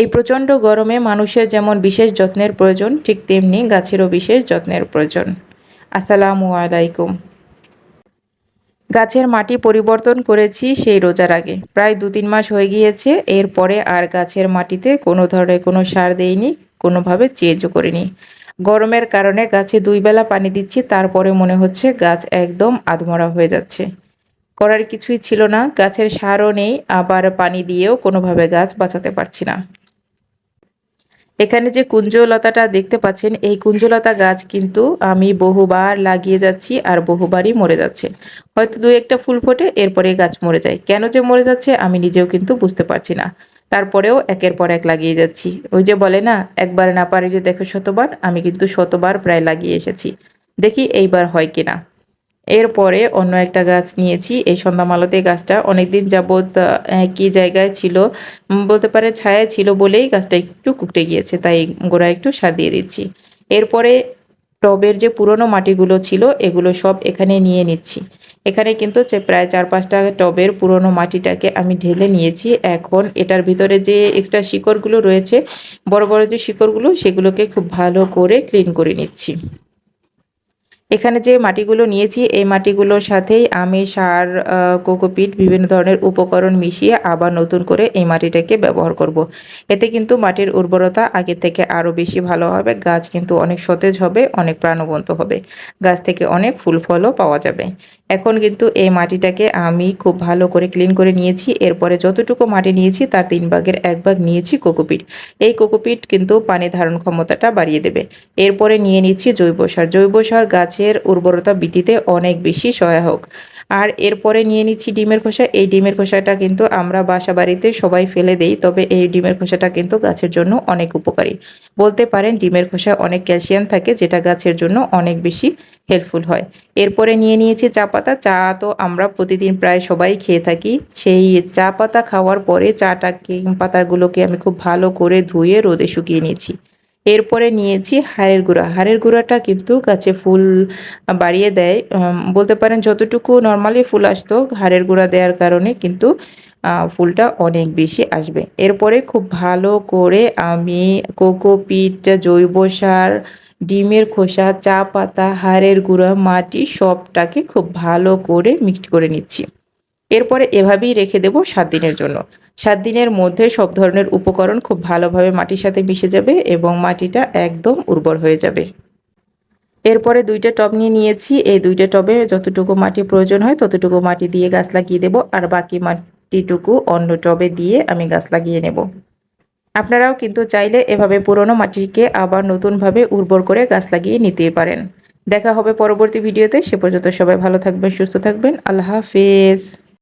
এই প্রচণ্ড গরমে মানুষের যেমন বিশেষ যত্নের প্রয়োজন, ঠিক তেমনি গাছেরও বিশেষ যত্নের প্রয়োজন। আসসালামু আলাইকুম। গাছের মাটি পরিবর্তন করেছি সেই রোজার আগে। প্রায় দু তিন মাস হয়ে গিয়েছে, এরপরে আর গাছের মাটিতে কোনো ধরনের কোনো সার দেইনি, কোনোভাবে চেঞ্জও করিনি। গরমের কারণে গাছে দুই বেলা পানি দিচ্ছি, তারপরে মনে হচ্ছে গাছ একদম আধমরা হয়ে যাচ্ছে। করার কিছুই ছিল না, গাছের সারও নেই, আবার পানি দিয়েও কোনোভাবে গাছ বাঁচাতে পারছি না। এখানে যে কুঞ্জলতাটা দেখতে পাচ্ছেন, এই কুঞ্জলতা গাছ কিন্তু আমি বহুবার লাগিয়ে যাচ্ছি আর বহুবারই মরে যাচ্ছে। হয়তো দু একটা ফুল ফোটে, এরপরে গাছ মরে যায়। কেন যে মরে যাচ্ছে আমি নিজেও কিন্তু বুঝতে পারছি না। তারপরেও একের পর এক লাগিয়ে যাচ্ছি। ওই যে বলে না, একবার না পারিলে দেখো শতবার। আমি কিন্তু শতবার প্রায় লাগিয়ে এসেছি। দেখি এইবার হয় কিনা। এরপরে অন্য একটা গাছ নিয়েছি। এই সন্ধ্যামালতে গাছটা অনেকদিন যাবৎ একই জায়গায় ছিল বলতে পারে ছায়া ছিল বলেই গাছটা একটু কুকটে গিয়েছে, তাই গোড়া একটু সার দিয়ে দিচ্ছি। এরপরে টবের যে পুরনো মাটিগুলো ছিল, এগুলো সব এখানে নিয়ে নিচ্ছি। এখানে কিন্তু প্রায় চার পাঁচটা টবের পুরনো মাটিটাকে আমি ঢেলে নিয়েছি। এখন এটার ভিতরে যে এক্সট্রা শিকড়গুলো রয়েছে, বড় বড় যে শিকড়গুলো, সেগুলোকে খুব ভালো করে ক্লিন করে নিচ্ছি। এখানে যে মাটিগুলো নিয়েছি, এই মাটিগুলোর সাথেই আমি সার কোকোপিট, বিভিন্ন ধরনের উপকরণ মিশিয়ে আবার নতুন করে এই মাটিটাকে ব্যবহার করব। এতে কিন্তু মাটির উর্বরতা আগের থেকে আরও বেশি ভালো হবে, গাছ কিন্তু অনেক সতেজ হবে, অনেক প্রাণবন্ত হবে। গাছ থেকে অনেক ফুল ফলও পাওয়া যাবে। এখন কিন্তু এই মাটিটাকে আমি খুব ভালো করে ক্লিন করে নিয়েছি। এরপরে যতটুকু মাটি নিয়েছি, তার তিন ভাগের এক ভাগ নিয়েছি কোকোপিট। এই কোকোপিট কিন্তু পানি ধারণ ক্ষমতাটা বাড়িয়ে দেবে। এরপরে নিয়ে নিচ্ছি জৈব সার। জৈব সার গাছের উর্বরতা বৃদ্ধিতে অনেক বেশি সহায়ক। আর এরপরে নিয়ে নিচ্ছি ডিমের খোসা। এই ডিমের খোসাটা কিন্তু আমরা বাসা বাড়িতে সবাই ফেলে দেই, তবে এই ডিমের খোসাটা কিন্তু গাছের জন্য অনেক উপকারী। বলতে পারেন ডিমের খোসায় অনেক ক্যালসিয়াম থাকে, যেটা গাছের জন্য অনেক বেশি হেল্পফুল হয়। এরপরে নিয়ে নিয়েছি চা পাতা। চা তো আমরা প্রতিদিন প্রায় সবাই খেয়ে থাকি। সেই চা পাতা খাওয়ার পরে চাটাকে পাতাগুলোকে আমি খুব ভালো করে ধুয়ে রোদে শুকিয়ে নিয়েছি। এরপরে নিয়েছি হাড়ের গুঁড়া। হাড়ের গুঁড়াটা কিন্তু গাছে ফুল বাড়িয়ে দেয়। বলতে পারেন যতটুকু নর্মালি ফুল আসতো হাড়ের গুঁড়া দেওয়ার কারণে কিন্তু ফুলটা অনেক বেশি আসবে। এরপরে খুব ভালো করে আমি কোকোপিট জৈব সার, ডিমের খোসা, চা পাতা, হাড়ের গুঁড়া, মাটি সবটাকে খুব ভালো করে মিক্সড করে নিচ্ছি। এরপরে এভাবেই রেখে দেব সাত দিনের জন্য। সাত দিনের মধ্যে সব ধরনের উপকরণ খুব ভালোভাবে মাটির সাথে মিশে যাবে এবং মাটিটা একদম উর্বর হয়ে যাবে। এরপরে দুইটা টব নিয়ে নিয়েছি। এই দুইটা টবে যতটুকু মাটি প্রয়োজন হয় ততটুকু মাটি দিয়ে গাছ লাগিয়ে দেব আর বাকি মাটিটুকু অন্য টবে দিয়ে আমি গাছ লাগিয়ে নেব। আপনারাও কিন্তু চাইলে এভাবে পুরনো মাটিকে আবার নতুনভাবে উর্বর করে গাছ লাগিয়ে নিতে পারেন। দেখা হবে পরবর্তী ভিডিওতে। সে পর্যন্ত সবাই ভালো থাকবেন, সুস্থ থাকবেন। আল্লাহ হাফেজ।